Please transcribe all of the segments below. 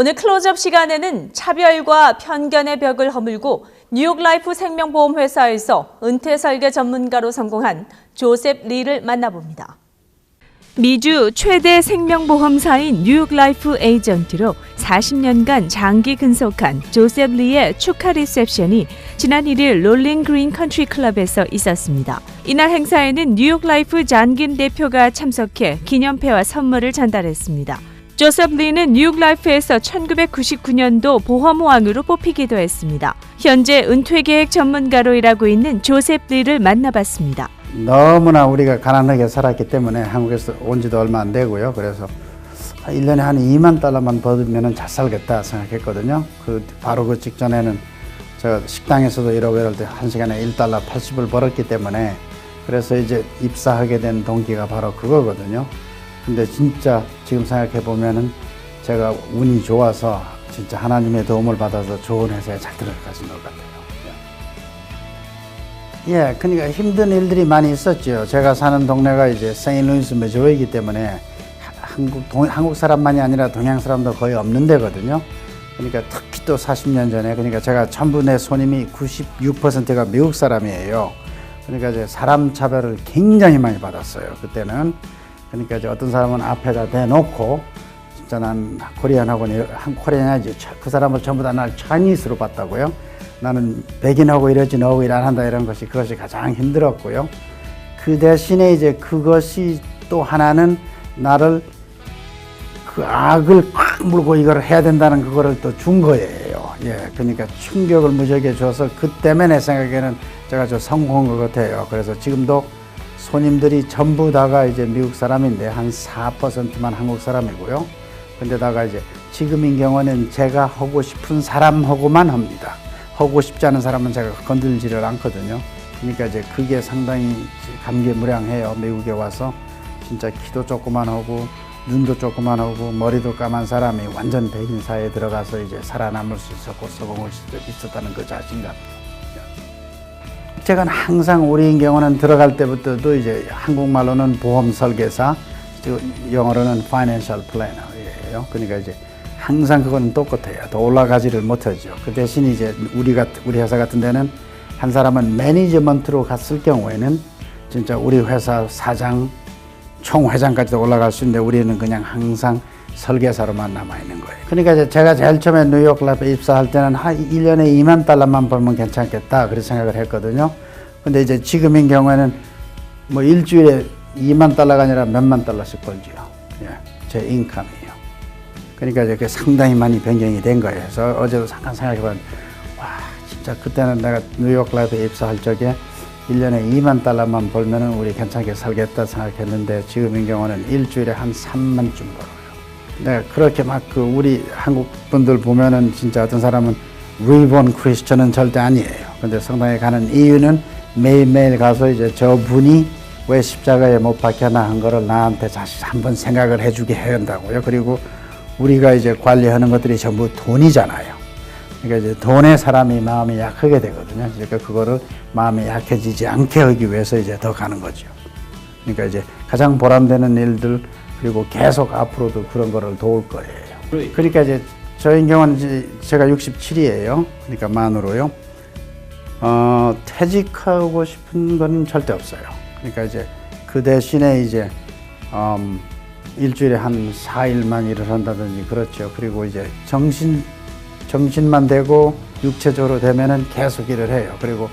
오늘 클로즈업 시간에는 차별과 편견의 벽을 허물고 뉴욕 라이프 생명보험 회사에서 은퇴 설계 전문가로 성공한 조셉 리를 만나봅니다. 미주 최대 생명보험사인 뉴욕 라이프 에이전트로 40년간 장기 근속한 조셉 리의 축하 리셉션이 지난 1일 롤링 그린 컨트리 클럽에서 있었습니다. 이날 행사에는 뉴욕 라이프 잔긴 대표가 참석해 기념패와 선물을 전달했습니다. 조셉 리는 뉴욕 라이프에서 1999년도 보험왕으로 뽑히기도 했습니다. 현재 은퇴 계획 전문가로 일하고 있는 조셉 리를 만나봤습니다. 너무나 우리가 가난하게 살았기 때문에 한국에서 온 지도 얼마 안 되고요. 그래서 1년에 한 2만 달러만 벌면 잘 살겠다 생각했거든요. 그 바로 그 직전에는 저 식당에서도 일하고 이럴 때 한 시간에 1달러 80을 벌었기 때문에 그래서 이제 입사하게 된 동기가 바로 그거거든요. 근데 진짜 지금 생각해 보면은 제가 운이 좋아서 진짜 하나님의 도움을 받아서 좋은 회사에 잘 들어가신 것 같아요. 예, 그러니까 힘든 일들이 많이 있었죠. 제가 사는 동네가 이제 세인루이스 메조이기 때문에 한국 동, 한국 사람만이 아니라 동양 사람도 거의 없는 데거든요. 그러니까 특히 또 40년 전에 그러니까 제가 전부 내 손님이 96%가 미국 사람이에요. 그러니까 이제 사람 차별을 굉장히 많이 받았어요. 그때는 그러니까 이제 어떤 사람은 앞에다 대놓고 진짜 난 코리안하고 한 코리안이지 그 사람을 전부 다 날 차니스로 봤다고요. 나는 백인하고 이러지 너하고 일 안 한다 이런 것이 그것이 가장 힘들었고요. 그 대신에 이제 그것이 또 하나는 나를 그 악을 꽉 물고 이걸 해야 된다는 그거를 또 준 거예요. 예, 그러니까 충격을 무지하게 줘서 그 때문에 내 생각에는 제가 저 성공한 것 같아요. 그래서 지금도 손님들이 전부 다가 이제 미국 사람인데 한 4%만 한국 사람이고요. 근데다가 이제 지금인 경우는 제가 하고 싶은 사람하고만 합니다. 하고 싶지 않은 사람은 제가 건들지를 않거든요. 그러니까 이제 그게 상당히 감개무량해요. 미국에 와서 진짜 키도 조그만 하고 눈도 조그만 하고 머리도 까만 사람이 완전 백인 사회에 들어가서 이제 살아남을 수 있었고 성공할 수 있었다는 그 자신감. 제가 항상 우리인 경우는 들어갈 때부터도 이제 한국말로는 보험 설계사, 영어로는 financial planner이에요. 그러니까 이제 항상 그거는 똑같아요. 더 올라가지를 못하죠. 그 대신 이제 우리 같 우리 회사 같은 데는 한 사람은 매니지먼트로 갔을 경우에는 진짜 우리 회사 사장, 총회장까지도 올라갈 수 있는데 우리는 그냥 항상 설계사로만 남아 있는 거예요. 그러니까 제가 제일 처음에 뉴욕 랩에 입사할 때는 한 1년에 2만 달러만 벌면 괜찮겠다. 그렇게 생각을 했거든요. 근데 이제 지금인 경우에는 뭐 일주일에 2만 달러가 아니라 몇만 달러씩 벌지요. 예, 제 인컴이에요. 그러니까 이제 그 상당히 많이 변경이 된 거예요. 그래서 어제도 잠깐 생각해보면, 와, 진짜 그때는 내가 뉴욕 라이프에 입사할 적에 1년에 2만 달러만 벌면은 우리 괜찮게 살겠다 생각했는데 지금인 경우는 일주일에 한 3만쯤 벌어요. 네, 그렇게 막 그 우리 한국 분들 보면은 진짜 어떤 사람은 리본 크리스천은 절대 아니에요. 근데 성당에 가는 이유는 매일매일 가서 이제 저분이 왜 십자가에 못 박혀나 한 거를 나한테 다시 한번 생각을 해주게 해야 한다고요. 그리고 우리가 이제 관리하는 것들이 전부 돈이잖아요. 그러니까 이제 돈에 사람이 마음이 약하게 되거든요. 그러니까 그거를 마음이 약해지지 않게 하기 위해서 이제 더 가는 거죠. 그러니까 이제 가장 보람되는 일들 그리고 계속 앞으로도 그런 거를 도울 거예요. 그러니까 이제 저희 경우는 제가 67이에요. 그러니까 만으로요. 어, 퇴직하고 싶은 건 절대 없어요. 그러니까 이제 그 대신에 이제 음, 일주일에 한 4일만 일을 한다든지 그렇죠. 그리고 이제 정신 정신만 되고 육체적으로 되면은 계속 일을 해요. 그리고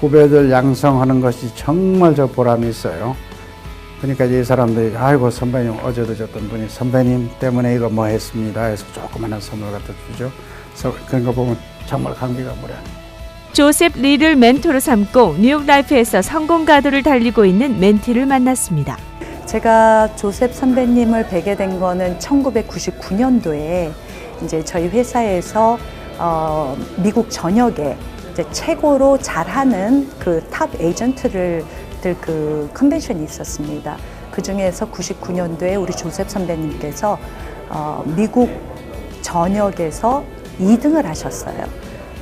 후배들 양성하는 것이 정말 저 보람이 있어요. 그러니까 이 사람들이 아이고 선배님 어제도 줬던 분이 선배님 때문에 이거 뭐 했습니다 해서 조그마한 선물 갖다 주죠. 그래서 그런 거 보면 정말 감기가 무량해요. 조셉 리를 멘토로 삼고 뉴욕 라이프에서 성공 가도를 달리고 있는 멘티를 만났습니다. 제가 조셉 선배님을 뵈게 된 거는 1999년도에 이제 저희 회사에서 어, 미국 전역에 이제 최고로 잘하는 그 탑 에이전트를 그 컨벤션이 있었습니다. 그 중에서 99년도에 우리 조셉 선배님께서 어, 미국 전역에서 2등을 하셨어요.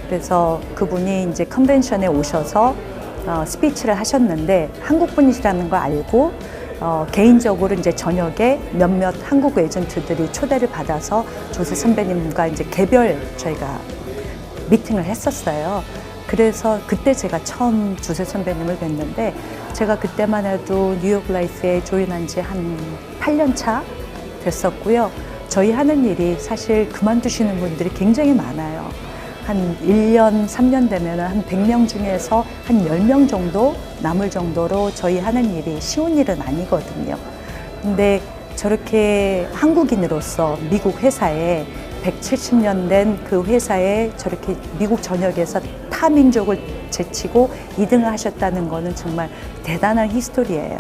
그래서 그분이 이제 컨벤션에 오셔서 어, 스피치를 하셨는데 한국 분이시라는 걸 알고 어, 개인적으로 이제 저녁에 몇몇 한국 에이전트들이 초대를 받아서 조세 선배님과 이제 개별 저희가 미팅을 했었어요. 그래서 그때 제가 처음 주세 선배님을 뵀는데 제가 그때만 해도 뉴욕 라이프에 조인한 지 한 8년 차 됐었고요. 저희 하는 일이 사실 그만두시는 분들이 굉장히 많아요. 한 1년, 3년 되면 한 100명 중에서 한 10명 정도 남을 정도로 저희 하는 일이 쉬운 일은 아니거든요. 근데 저렇게 한국인으로서 미국 회사에 170년 된 그 회사에 저렇게 미국 전역에서 타 민족을 제치고 2등을 하셨다는 거는 정말 대단한 히스토리예요.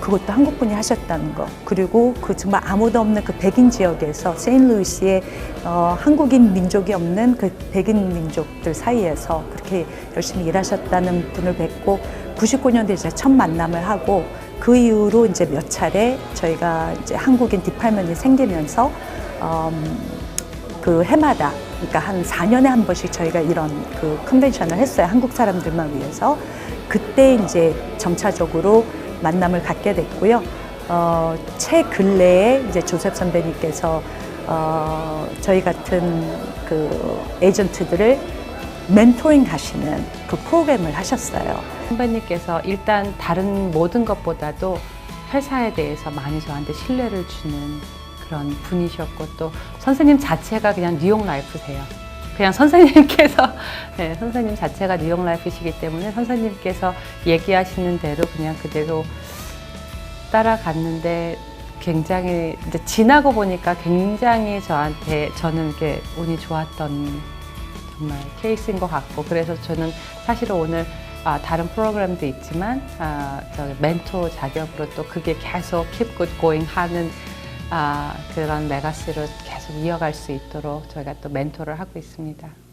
그것도 한국 분이 하셨다는 거. 그리고 그 정말 아무도 없는 그 백인 지역에서 세인루이스에 어, 한국인 민족이 없는 그 백인 민족들 사이에서 그렇게 열심히 일하셨다는 분을 뵙고 99년도에 제가 첫 만남을 하고 그 이후로 이제 몇 차례 저희가 이제 한국인 디팔먼이 생기면서 음, 그 해마다 그러니까 한 4년에 한 번씩 저희가 이런 그 컨벤션을 했어요. 한국 사람들만 위해서. 그때 이제 점차적으로 만남을 갖게 됐고요. 어, 최 근래에 이제 조셉 선배님께서 어, 저희 같은 그 에이전트들을 멘토링 하시는 그 프로그램을 하셨어요. 선배님께서 일단 다른 모든 것보다도 회사에 대해서 많이 저한테 신뢰를 주는 그런 분이셨고 또 선생님 자체가 그냥 뉴욕 라이프세요. 그냥 선생님께서 네, 선생님 자체가 뉴욕 라이프시기 때문에 선생님께서 얘기하시는 대로 그냥 그대로 따라갔는데 굉장히 이제 지나고 보니까 굉장히 저한테 저는 이렇게 운이 좋았던 정말 케이스인 것 같고 그래서 저는 사실은 오늘 아, 다른 프로그램도 있지만 아, 저 멘토 자격으로 또 그게 계속 keep good going 하는 아, 그런 레가시를 계속 이어갈 수 있도록 저희가 또 멘토를 하고 있습니다.